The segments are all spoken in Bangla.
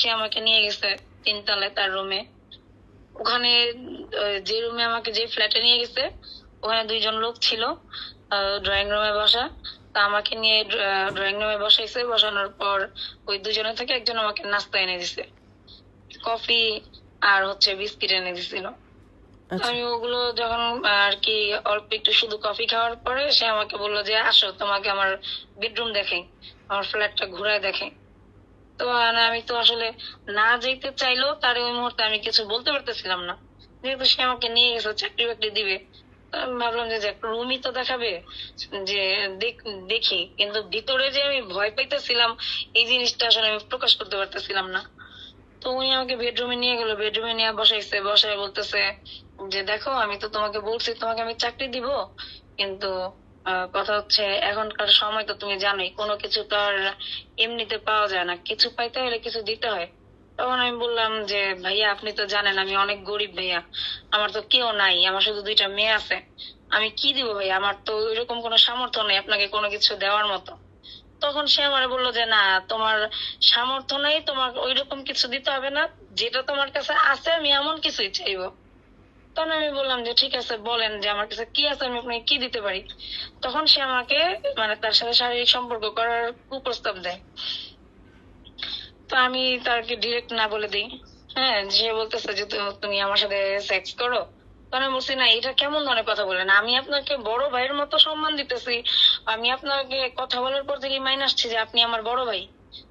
সে আমাকে নিয়ে গেছে তিনতলায় তার রুমে ওখানে যে রুমে আমাকে যে ফ্ল্যাটে নিয়ে গেছে ওখানে দুইজন লোক ছিল ড্রয়িং রুমে বসা। তা আমাকে নিয়ে ড্রয়িং রুমে বসাইছে। বসানোর পর ওই দুজনে থেকে একজন আমাকে নাস্তা এনে দিছে। কফি আর হচ্ছে বিস্কিট এনে দিছিল। আচ্ছা। আমি ওগুলো যখন আর কি অল্প একটু শুধু কফি খাওয়ার পরে সে আমাকে বলল যে আসো তোমাকে আমার বেডরুম দেখে আমার ফ্ল্যাটটা ঘুরায় দেখে তো আমি তো আসলে না যেতে চাইলেও তার ওই মুহূর্তে আমি কিছু বলতে পারতেছিলাম না। যেহেতু সে আমাকে নিয়ে গেছে, চাকরি বাকরি দিবে। ভাবলাম যে একটা রুমই তো দেখাবে যে দেখি কিন্তু ভিতরে যে আমি ভয় পাইতেছিলাম, এই জিনিসটা আসলে আমি প্রকাশ করতে পারতেছিলাম না। তো উনি আমাকে বেডরুমে নিয়ে গেল। বেডরুমে নিয়ে বসাইছে, বসায় বলতেছে যে, দেখো, আমি তো তোমাকে বলছি, তোমাকে আমি চাকরি দিব। কিন্তু কথা হচ্ছে, এখনকার সময় তো তুমি জানোই, কোনো কিছু তো আর এমনিতে পাওয়া যায় না। কিছু পাইতে হলে কিছু দিতে হয়। তখন আমি বললাম যে, ভাইয়া, আপনি তো জানেন আমি অনেক গরিব ভাইয়া। আমার তো কেউ নাই, আমার শুধু দুইটা মেয়ে আছে। আমি কি দিব ভাইয়া? আমার তো ওইরকম কোনো সামর্থ্য নেই আপনাকে কোনো কিছু দেওয়ার মতো। তখন সে আমার বলল যে, না, তোমার সামর্থ্য নেই তোমার ওইরকম কিছু দিতে হবে না। যেটা তোমার কাছে আছে, আমি এমন কিছুই চাইব। তখন আমি বললাম যে, ঠিক আছে, বলেন যে আমার কাছে কি আছে, আমি আপনাকে কি দিতে পারি? তখন সে আমাকে মানে তার সাথে শারীরিক সম্পর্ক করার কুপ্রস্তাব দেয়। তো আমি তাকে ডিরেক্ট না বলে দিই। হ্যাঁ সে বলতেছে যে তুমি- আমার সাথে সেক্স করো? তখন আমি বলছি, না, এটা কেমন ধরনের কথা বলেন? আমি আপনাকে বড় ভাইয়ের মতো সম্মান দিতেছি। আমি আপনাকে কথা বলার পর থেকে মাইন আসছি যে, আপনি আমার বড় ভাই।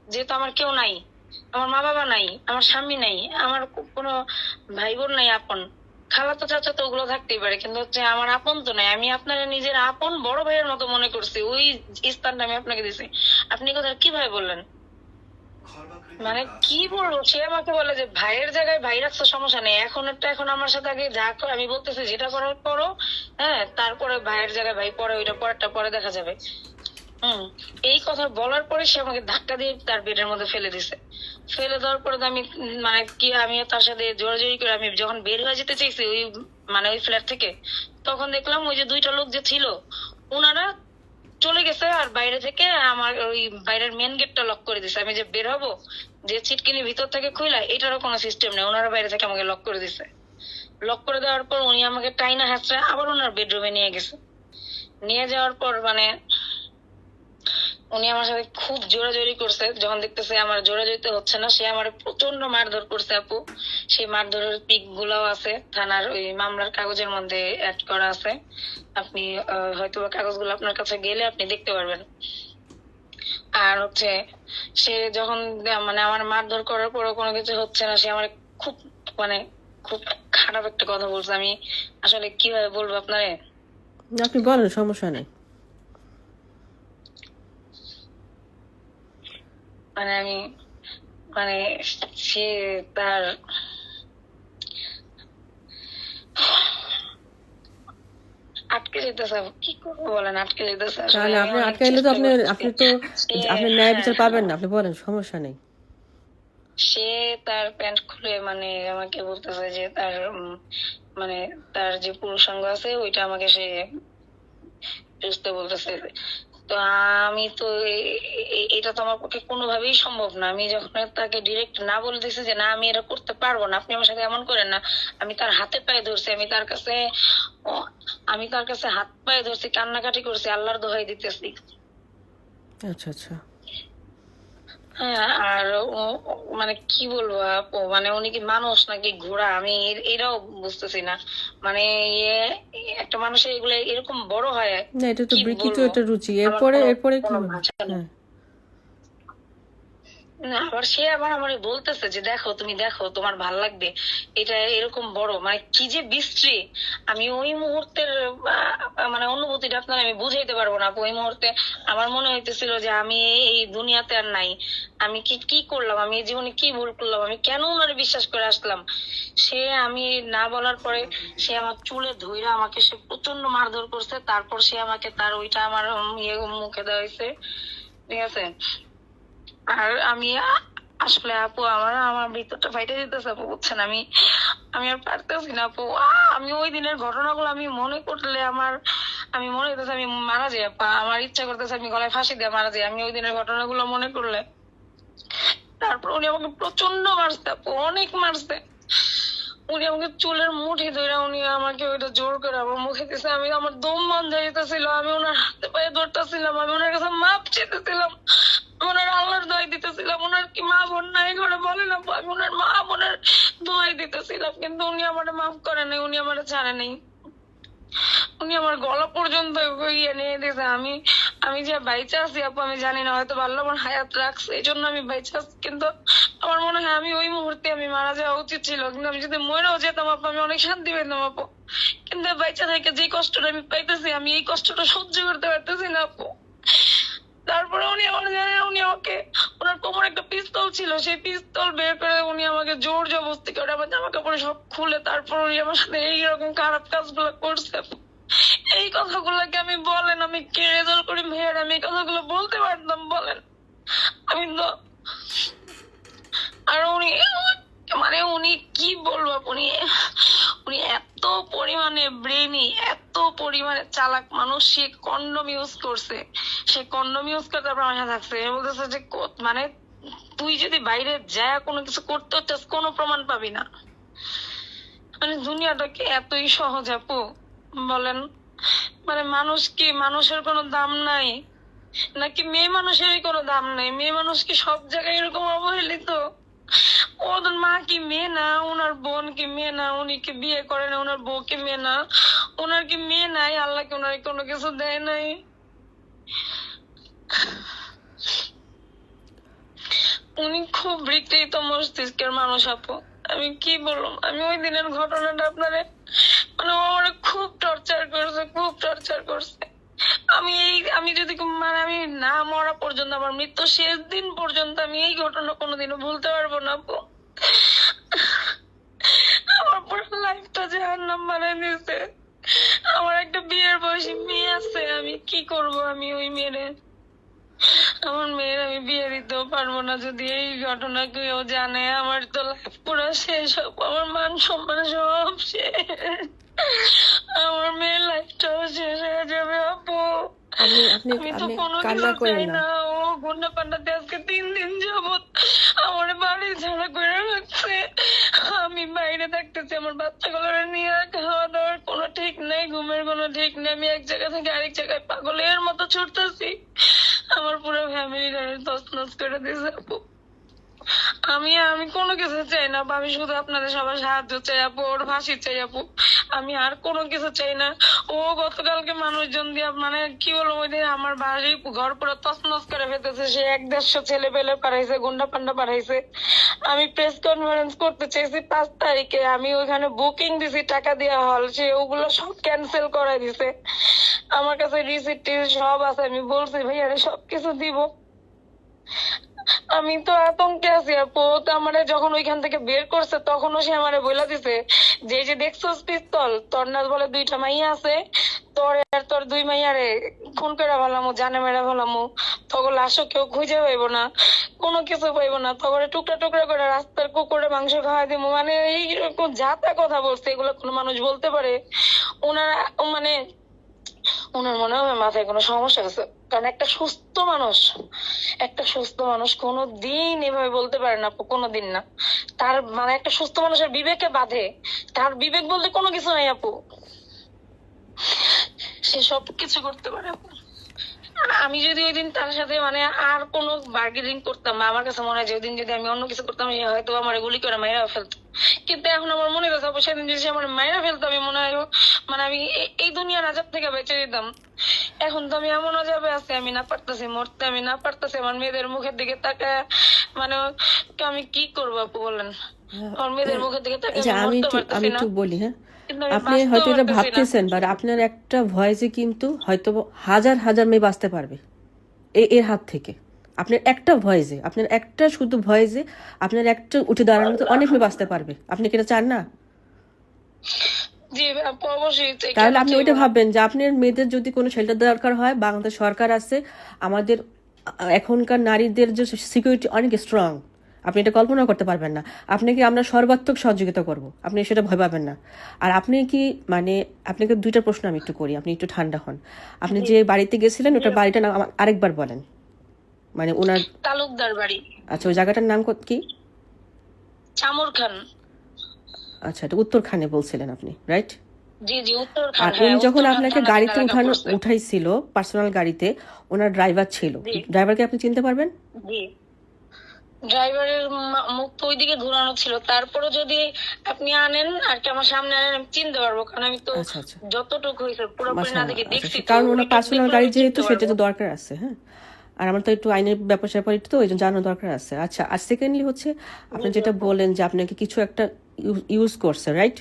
যেহেতু আমার কেউ নাই, আমার মা বাবা নাই, আমার স্বামী নাই, আমার কোনো ভাই বোন নাই আপন। খালা তো চাচা তো ওগুলো থাকতেই পারে, কিন্তু হচ্ছে আমার আপন তো নাই। আমি আপনার নিজের আপন বড় ভাইয়ের মতো মনে করছি। ওই স্থানটা আমি আপনাকে দিছি। আপনি কথা কীভাবে বললেন? মানে কি বলব? সে আমাকে বলে যে, ভাইয়ের জায়গায় ভাই রাখছো, সমস্যা নেই। এখন একটা, এখন আমার সাথে আগে যা আমি বলতেছি, যেটা করার করো হ্যাঁ তারপরে ভাইয়ের জায়গায় ভাই পরে, ওইটা পরেরটা পরে দেখা যাবে। হুম, এই কথা বলার পরে সে আমাকে ধাক্কা দিয়ে তার বেডের মধ্যে ফেলে দিছে। ফেলে দেওয়ার পরে আমি মানে কি আমি তার সাথে জোরাজোরি করে আমি যখন বের হয়ে যেতে চাইছি ওই মানে ওই ফ্ল্যাট থেকে, তখন দেখলাম ওই যে দুইটা লোক যে ছিল ওনারা চলে গেছে আর বাইরে থেকে আমার ওই বাইরের মেন গেটটা লক করে দিছে। আমি যে বের হব, যে ছিটকিনি ভিতর থেকে খুইলা, এটারও কোনো সিস্টেম নেই। ওনারা বাইরে থেকে আমাকে লক করে দিছে। লক করে দেওয়ার পর উনি আমাকে টাইনা হাসরা আবার ওনার বেডরুমে নিয়ে গেছে। নিয়ে যাওয়ার পর মানে উনি আমার সাথে খুব জোরাজোরি করছে। যখন দেখতেছে আমার জোরাজোরিতে হচ্ছে না, সে আমার প্রচণ্ড মারধর করছে আপু। সেই মারধরের পিক গুলাও আছে, থানার ওই মামলার কাগজের মধ্যে অ্যাড করা আছে। আপনি হয়তো কাগজগুলো আপনার কাছে গেলে আপনি দেখতে পারবেন। আর হচ্ছে, সে যখন মানে আমার মারধর করার পরও কোনো কিছু হচ্ছে না, সে আমার খুব মানে খুব খারাপ একটা কথা বলছে। আমি আসলে কীভাবে বলব আপনারে? আপনি বলেন, সমস্যা নেই। মানে আমি মানে সে তার আটকে যেতেছে কি করব বলেন আটকে যেতেছে। তাহলে আপনি অনেক আটকাইলে তো আপনি আপনি তো আপনি ন্যায় বিচার পাবেন না আপনি বলেন সমস্যা নেই। সে তার প্যান্ট খুলে মানে আমাকে বলতেছে যে তার মানে তার যে পুরুষাঙ্গ আছে ওইটা আমাকে সে বুঝতে বলতেছে। তো আমি তো এটা তো আমার পক্ষে কোনোভাবেই সম্ভব না। আমি যখন তাকে ডিরেক্ট না বলে দিছি যে, না, আমি এটা করতে পারব না, আপনি আমার সাথে এমন করেন না, আমি তার হাতে পায়ে ধরছি, আমি তার কাছে আমি তার কাছে হাত পায়ে ধরছি, কান্নাকাটি করছি, আল্লাহর দোহাই দিতেছি। আচ্ছা আচ্ছা। হ্যাঁ আর মানে কি বলব আপু মানে উনি কি মানুষ নাকি ঘোড়া? আমি বুঝতেছি না। মানে একটা মানুষের এগুলো এরকম বড় হয় না এটা তো বিকৃত রুচি। এরপরে এরপরে কি। হ্যাঁ। না আবার সে আবার আমার বলতেছে যে দেখো তুমি দেখো তোমার ভালো লাগবে। এটা এরকম বড় মানে কি যে বিশ্রী। আমি ওই মুহূর্তের মানে অনুভূতিটা আপনার আমি বুঝাইতে পারব না ওই মুহূর্তে আমার মনে হইতেছিল যে আমি এই দুনিয়াতে আর নাই। আমি কি কি করলাম? আমি জীবনে কি ভুল করলাম? আমি কেন ওনারে বিশ্বাস করে আসলাম? সে আমি না বলার পরে সে আমার চুলে ধইরা আমাকে সে প্রচণ্ড মারধর করছে। তারপর সে আমাকে তার ওইটা আমার ইয়ে মুখে দেওয়া হয়েছে ঠিক আছে? আর আমি আসলে, আপু, আমার আমার ভিতরটা ফাইটে যেতেছে আপু, বুঝছেন? আমি আমি আর পারতেছি না, আপু। আমি ওই দিনের ঘটনাগুলো আমি মনে করলে আমার, আমি মনে হইতেছে আমি মারা যাই, আপা। আমার ইচ্ছা করতেছে আমি গলায় ফাঁসি দিয়ে মারা যাই, আমি ওই দিনের ঘটনাগুলো মনে করলে। তারপর উনি আমাকে প্রচণ্ড মারছে, আপু, অনেক মারছে। উনি আমাকে চুলের মুঠি ধরে উনি আমাকে ওইটা জোর করে আমার মুখে দিছে, আমি আমার দম বন্ধ যেতেছিল আমি ওনার হাতে পায়ে ধরতেছিলাম, আমি ওনার কাছে মাপ চেতেছিলাম ওনার আল্লাহর দোয়াই দিতেছিলাম, ওনার কি মা বোন নাই ঘরে বলে না আমি ওনার মা বোনের দোয়াই দিতেছিলাম, কিন্তু উনি আমার মাফ করে নাই, উনি আমার ছাড়ে নাই। উনি আমার গলা পর্যন্ত ইয়ে নিয়ে দিয়েছে। আমি আমি যে বাইচা আছি আপু, আমি জানি না, হয়তো ভালো আমার হায়াত রাখছে এই জন্য আমি বাইচা কিন্তু আমার মনে হয় আমি ওই মুহূর্তে আমি মারা যাওয়া উচিত ছিল। কিন্তু আমি যদি মরেও যেতাম আপু, আমি অনেক শান্তি পেতাম আপু। কিন্তু বাইচা থেকে যে কষ্টটা আমি পাইতেছি, আমি এই কষ্টটা সহ্য করতে পারতেছি না আপু তারপরে উনি আমার জানেন উনি আমাকে ওনার কোমর একটা পিস্তল ছিল, সেই পিস্তল বের করে উনি আমাকে জোর জবরদস্তি করে আমার জামা কাপড় সব খুলে তারপর উনি আমার সাথে এইরকম খারাপ কাজগুলো করছে এই কথাগুলোকে আমি বলেন, আমি কে রেজাল্ট করি মেয়ের আমি এই কথাগুলো বলতে পারতাম, বলেন। আমি তো আর উনি মানে উনি কি বলব উনি উনি এত পরিমাণে ব্রেনি এত পরিমাণে চালাক মানুষ, সে কন্ডম ইউজ করছে। সে কন্ডম ইউজ করে তারপর আমার থাকছে। বলতেছে যে মানে তুই যদি বাইরে যায় কোনো কিছু করতে চাস কোনো প্রমাণ পাবি না। মানে দুনিয়াটা কি এতই সহজ, আপু। বলেন মানে মানুষ কি মানুষের কোনো দাম নাই? নাকি মেয়ে মানুষেরই কোনো দাম নাই? মেয়ে মানুষ কি সব জায়গায় এরকম অবহেলিত? ওদের মা কি মেয়ে না? ওনার বোন কি মেয়ে না? উনি কি বিয়ে করে না? ওনার বউ কি মেয়ে না? ওনার কি মেয়ে নাই? আল্লাহ কি ওনার কোনো কিছু দেয় নাই? উনি খুব বিকৃত মস্তিষ্কের মানুষ, আপু। আমি কি বললাম আমি ওই দিনের ঘটনাটা আপনারে মানে আমারে খুব টর্চার করছে, খুব টর্চার করছে। আমি এই আমি যদি মানে আমি না মরা পর্যন্ত, আমার মৃত্যু শেষ দিন পর্যন্ত আমি এই ঘটনা কোনোদিনও ভুলতে পারব না, আপু। আমার পুরো লাইফটা জাহান্নাম বানাই দিছে আমার একটা বিয়ের বয়সী মেয়ে আছে, আমি কি করব আমি ওই মেয়েরে? আমার মেয়ের আমি বিয়ে দিতেও পারব না। যদি এই ঘটনা কেউ জানে আমার তো লাইফ পুরো শেষ হব আমার মান সম্মান সব শেষ। আমার মেয়ের লাইফটাও শেষ হয়ে যাবে আপু। আপনি আপনি আমি তো কোনো কিছু চাই না। না। ও গুন্ডা পান্ডাতে আজকে তিন দিন যাবত আমার বাড়ি ছাড়া করে রাখছে। আমি বাইরে থাকতেছি আমার বাচ্চাগুলো নিয়ে খাওয়া দাওয়ার কোনো ঠিক নেই ঘুমের কোনো ঠিক নেই। আমি এক জায়গা থেকে আরেক জায়গায় পাগলের মতো ছুটতেছি। আমার পুরো ফ্যামিলি তছনছ করে দিয়েছে আপু আমি আমি কোনো কিছু চাই না আমি শুধু আপনাদের সবার সাহায্য চাই আপু, ওর ফাঁসি চাই আপু। আমি আর কোনো কিছু চাই না। ও গতকালকে মানুষজন দিয়ে মানে কি বলব, ওই দিন আমার বাড়ি ঘর পুরো তছনছ করে ফেলতেছে। সে এক দেড়শো ছেলে পেলে পাঠাইছে, গুন্ডা পান্ডা পাঠাইছে। আমি প্রেস কনফারেন্স করতে চেয়েছি পাঁচ তারিখে। আমি ওইখানে বুকিং দিছি, টাকা দেওয়া হল। সে ওগুলো সব ক্যান্সেল করাই দিছে। আমার কাছে রিসিপ্ট সব আছে। আমি বলছি ভাই আরে সবকিছু দিব। আমি তো আতঙ্কে আছি, আপু। তো আমারে যখন ওইখান থেকে বের করছে, তখনও সে আমারে বলে দিছে, যে যে দেখছোস পিস্তল, তোর না বলে দুইটা মাইয়া আছে, তোর আর তোর দুই মাইয়ারে খুন করে ফেলামু, জানে মেরে ফেলামু। তখন লাশও কেউ খুঁজে পাইব না, কোনো কিছু পাইব না। তখন টুকরা টুকরা করে রাস্তার কুকুরে মাংস খাওয়াই দিব মানে এইরকম যাতা কথা বলছে, এগুলো কোনো মানুষ বলতে পারে। ওনারা মানে ওনার মনে হবে মাথায় কোনো সমস্যা আছে কারণ একটা সুস্থ মানুষ, একটা সুস্থ মানুষ কোনো দিন এভাবে বলতে পারে না কোনো দিন না। তার মানে একটা সুস্থ মানুষের বিবেকে বাধে, তার বিবেক বলতে কোনো কিছু নাই, আপু। সে সব কিছু করতে পারে, আপু। আমি যদি ওই দিন তার সাথে মানে আর কোনো বার্গেনিং করতাম আমার কাছে মনে হয় যে ওই দিন যদি আমি অন্য কিছু করতাম হয়তো আমার গুলি করে মাইরা ফেলতো। কিন্তু এখন আমার মনে হচ্ছে আপু সেদিন যদি আমার মাইরা ফেলতো আমি মনে হয় মানে আমি এই দুনিয়ার আজাব থেকে বেঁচে দিতাম এখন তো আমি এমন আজাবে আছি আমি না পারতেছি মরতে আমি না পারতেছি আমার মেয়েদের মুখের দিকে তাকায়। মানে আমি কি করব আপু বলেন? আমার মেয়েদের মুখের দিকে তাকায় আচ্ছা আমি একটু পারতেছি না। বলি হ্যাঁ? আপনি হয়তো এটা ভাবতেছেন বাট আপনার একটা ভয়েসে কিন্তু হয়তো হাজার হাজার মেয়ে বাঁচতে পারবে এর হাত থেকে। আপনার একটা ভয়েসে আপনার একটা শুধু ভয়েসে আপনার একটা উঠে দাঁড়ানোতে অনেক মেয়ে বাঁচতে পারবে। আপনি কি এটা চান না? তাহলে আপনি ওইটা ভাববেন যে আপনার মেয়েদের যদি কোনো শেল্টার দরকার হয় বাংলাদেশ সরকার আছে আমাদের এখনকার নারীদের যে সিকিউরিটি অনেক স্ট্রং আপনি এটা কল্পনা করতে পারবেন না। আপনাকে আমরা সর্বাত্মক সহযোগিতা করব? আপনি সেটা ভয় পাবেন না। আর আপনি কি মানে আপনাকে দুইটা প্রশ্ন আমি একটু করি আপনি একটু ঠান্ডা হন। আপনি যে বাড়িতে গেছিলেন ওটা বাড়িটা নাম আরেকবার বলেন। মানে ওনার তালুকদার বাড়ি। আচ্ছা ওই জায়গাটার নাম কত- কি? খান। আচ্ছা এটা উত্তরখানে বলছিলেন আপনি রাইট? জি জি আর উনি যখন আপনাকে গাড়িতে উঠানো উঠাইছিল পার্সোনাল গাড়িতে ওনার ড্রাইভার ছিল। ড্রাইভারকে আপনি চিনতে পারবেন? জি। ড্রাইভারের মুখ তো ওইদিকে ঘুরানো ছিল। তারপরে যদি আপনি আনেন আর কি আমার সামনে আনেন আমি চিনতে পারব কারণ আমি তো আচ্ছা আচ্ছা। যতটুকু হয়েছে পুরোপুরি না দেখে আচ্ছা, দেখছি। কারণ ওনার পার্সোনাল গাড়ি যেহেতু সেটা তো দরকার আছে হ্যাঁ? আর আমার তো একটু আইনের ব্যাপার স্যাপার একটু তো ওই জন্য জানানো দরকার আছে। আচ্ছা আর সেকেন্ডলি হচ্ছে আপনি যেটা বলেন যে আপনাকে কিছু একটা ইউজ করছে রাইট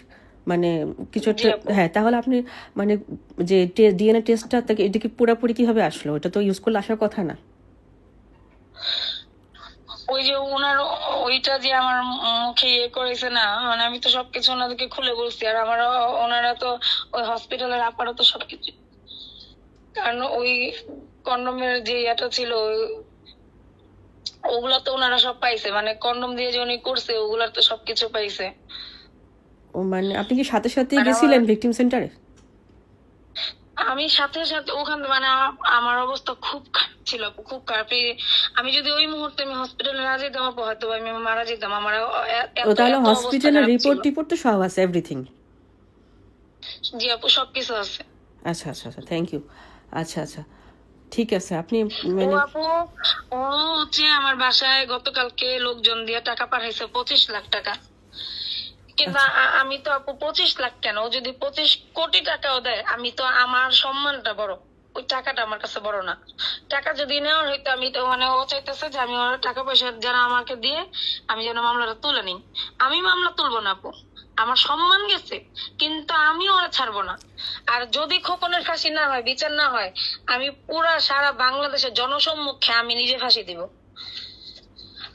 মানে কিছু একটা হ্যাঁ তাহলে আপনি মানে যে ডিএনএ টেস্টটা এটা কি পুরোপুরি কীভাবে আসলো? ওটা তো ইউজ করলে আসার কথা না। ওই যে ওনার ওইটা যে আমার মুখে ইয়ে করেছে না মানে আমি তো সবকিছু ওনাদেরকে খুলে বলছি আর আমার ওনারা তো ওই হসপিটালের আপারও তো সবকিছু। কারণ ওই কন্ডমের যে ইয়েটা ছিল ওগুলা তো ওনারা সব পাইছে মানে কন্ডম দিয়ে যে উনি করছে ওগুলার তো সবকিছু পাইছে। ও মানে আপনি কি সাথে সাথে গেছিলেন ভিকটিম সেন্টারে আমি সাথে সাথে ওখান থেকে মানে আমার অবস্থা খুব খারাপ ছিল খুব খারাপ। আমি যদি ওই মুহূর্তে আমি হসপিটালে না যেতাম হয়তো আমি মারা যেতাম। আমার তাহলে হসপিটালের রিপোর্ট টিপোর্ট তো সব আছে এভরিথিং জি আপু সবকিছু আছে। আচ্ছা আচ্ছা আচ্ছা থ্যাংক ইউ আচ্ছা আচ্ছা ঠিক আছে আপনি মানে আপু ও হচ্ছে আমার বাসায় গতকালকে লোকজন দিয়ে টাকা পাঠাইছে পঁচিশ লাখ টাকা। কিন্তু। আমি তো আপু পঁচিশ লাখ কেন? ও যদি পঁচিশ কোটি টাকাও দেয়, আমি তো আমার সম্মানটা বড়। ওই টাকাটা আমার কাছে বড় না। টাকা যদি নেওয়ার হইতো, আমি তো মানে ও চাইতেছে যে আমি ওর টাকা পয়সা যারা আমাকে দিয়ে আমি যেন মামলাটা তুলে নিই। আমি মামলা তুলবো না আপু। আমার সম্মান গেছে, কিন্তু আমি ওরা ছাড়বো না। আর যদি খোকনের ফাঁসি না হয়, বিচার না হয়, আমি পুরা সারা বাংলাদেশের জনসম্মুখে আমি নিজে ফাঁসি দিব।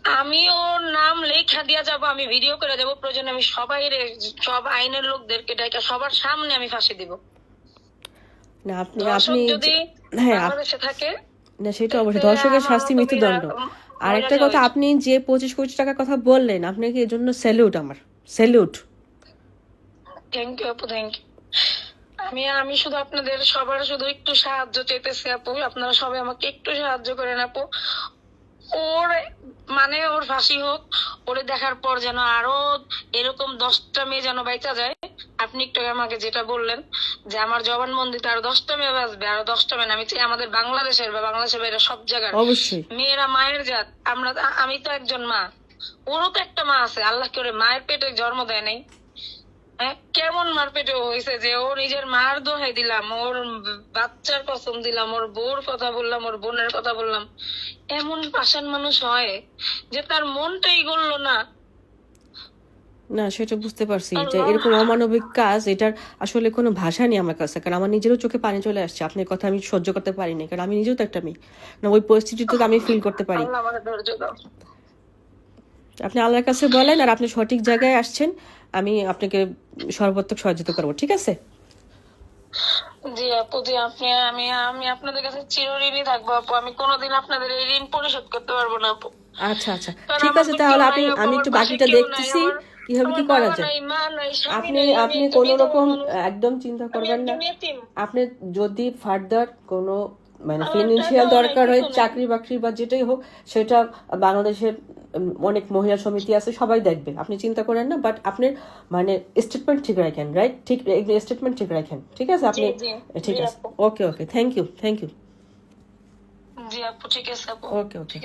আমি ওর নাম লেখা দিয়া যাব আমি ভিডিও করে যাব প্রয়োজন আমি সবাই সব আইনের লোকদেরকে ডাইকা সবার সামনে আমি ফাঁসি দিব। না আপনি আপনি যদি হ্যাঁ থাকে না সেটা অবশ্যই দর্শকের শাস্তি মতো মৃত্যুদণ্ড। আর একটা কথা আপনি যে পঁচিশ কোটি টাকার কথা বললেন আপনাকে এর জন্য স্যালুট আমার। স্যালুট থ্যাংক ইউ আপু থ্যাংক ইউ আমি আমি শুধু আপনাদের সবার শুধু একটু সাহায্য চাইতেছি আপু। আপনারা সবাই আমাকে একটু সাহায্য করেন আপু। ওর মানে ওর ফাঁসি হোক ওরে দেখার পর যেন আরও এরকম দশটা মেয়ে যেন বাইচা যায়। আপনি একটু আমাকে যেটা বললেন যে আমার জবানবন্দিতে আরও দশটা মেয়ে বাঁচবে আরও দশটা মেয়ে আমি চাই আমাদের বাংলাদেশের বা বাংলাদেশের বাইরে সব জায়গার মেয়েরা মায়ের জাত। আমরা আমি তো একজন মা ওরও তো একটা মা আছে আল্লাহ করে মায়ের পেটে জন্ম দেয় নাই। কেমন মার পেটে হয়েছে যে ও নিজের মার দোহাই দিলাম ওর বাচ্চার কসম দিলাম ওর বউর কথা বললাম ওর বোনের কথা বললাম। এমন পাষাণ মানুষ হয় যে তার মনটাই গড়লো না। না সেটা বুঝতে পারছি যে এরকম অমানবিক কাজ এটার আসলে কোনো ভাষা নেই আমার কাছে কারণ আমার নিজেরও চোখে পানি চলে আসছে। আপনার কথা আমি সহ্য করতে পারিনি কারণ আমি নিজেও তো একটা মেয়ে। না ওই পরিস্থিতিতে আমি ফিল করতে পারি। আপনি আল্লাহর কাছে বলেন আর আপনি সঠিক জায়গায় আসছেন। আমি আপনাকে সর্বাত্মক সহযোগিতা করব ঠিক আছে? জি আপু জি আপনি আমি আমি আপনাদের কাছে চিরঋণী থাকব আপু। আমি কোনোদিন আপনাদের এই ঋণ পরিশোধ করতে পারব না আপু। আচ্ছা আচ্ছা। ঠিক আছে তাহলে আপনি আমি একটু বাকিটা দেখতেছি কীভাবে কি করা যায়। আপনি আপনি কোনো রকম একদম চিন্তা করবেন না। আপনি যদি ফার্দার কোনো মানে ফিনান্সিয়াল দরকার হয় চাকরি বাকরি বা যেটাই হোক সেটা বাংলাদেশের অনেক মহিলা সমিতি আছে সবাই দেখবে। আপনি চিন্তা করেন না বাট আপনি মানে স্টেটমেন্ট ঠিক রাখেন রাইট ঠিক স্টেটমেন্ট ঠিক রাখেন ঠিক আছে? আপনি ঠিক আছে। Okay okay thank you thank you জি আপু ঠিক আছে আপু। ওকে ওকে